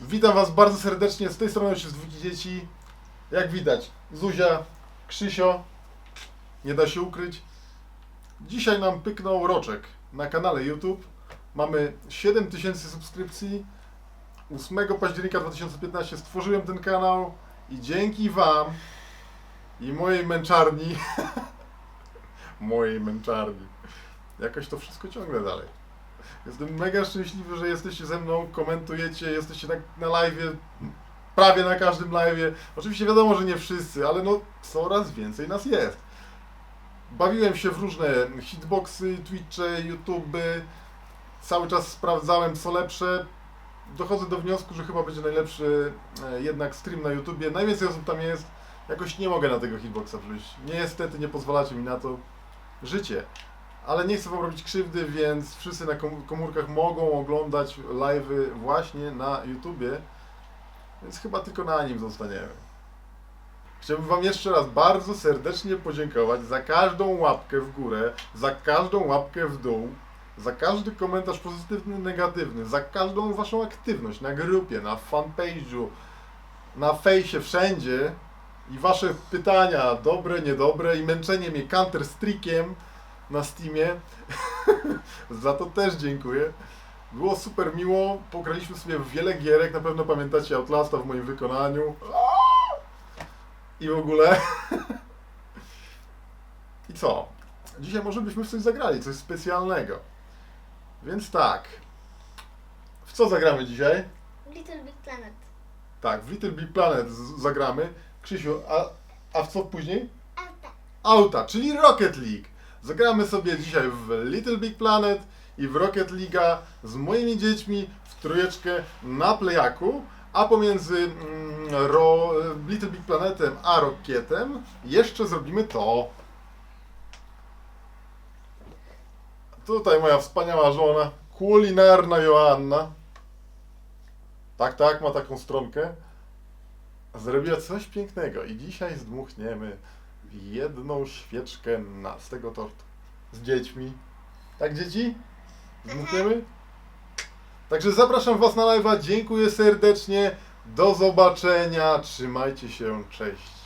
Witam Was bardzo serdecznie. Z tej strony już jest dzieci. Jak widać, Zuzia, Krzysio. Nie da się ukryć. Dzisiaj nam pyknął roczek na kanale YouTube. Mamy 7000 subskrypcji. 8 października 2015 stworzyłem ten kanał i dzięki Wam i mojej męczarni, mojej męczarni, jakoś to wszystko ciągle dalej. Jestem mega szczęśliwy, że jesteście ze mną, komentujecie, jesteście tak na live, prawie na każdym live. Oczywiście wiadomo, że nie wszyscy, ale no coraz więcej nas jest. Bawiłem się w różne hitboxy, Twitche, YouTube, cały czas sprawdzałem co lepsze. Dochodzę do wniosku, że chyba będzie najlepszy e, jednak stream na YouTubie. Najwięcej osób tam jest. Jakoś nie mogę na tego hitboxa przyjść. Niestety nie pozwalacie mi na to. Życie ale nie chcę wam robić krzywdy, więc wszyscy na kom- komórkach mogą oglądać live'y właśnie na YouTubie, więc chyba tylko na nim zostaniemy. Chciałbym wam jeszcze raz bardzo serdecznie podziękować za każdą łapkę w górę, za każdą łapkę w dół, za każdy komentarz pozytywny, negatywny, za każdą waszą aktywność na grupie, na fanpage'u, na fejsie, wszędzie i wasze pytania, dobre, niedobre i męczenie mnie counter-strike'iem na Steamie. Za to też dziękuję. Było super miło. Pograliśmy sobie w wiele gierek. Na pewno pamiętacie Outlasta w moim wykonaniu. I w ogóle. I co? Dzisiaj może byśmy w coś zagrali, coś specjalnego. Więc tak. W co zagramy dzisiaj? Little Big Planet. Tak, w Little Big Planet zagramy. Krzysiu, a, a w co później? Auta. Auta, czyli Rocket League. Zagramy sobie dzisiaj w Little Big Planet i w Rocket League'a z moimi dziećmi w trójeczkę na playaku, a pomiędzy mm, ro, Little Big Planetem a Rocketem jeszcze zrobimy to. Tutaj moja wspaniała żona, kulinarna Joanna. Tak, tak, ma taką stronkę. Zrobiła coś pięknego i dzisiaj zdmuchniemy jedną świeczkę na, z tego tortu. Z dziećmi. Tak, dzieci? Zdmuchniemy? Także zapraszam Was na live'a. Dziękuję serdecznie. Do zobaczenia. Trzymajcie się. Cześć.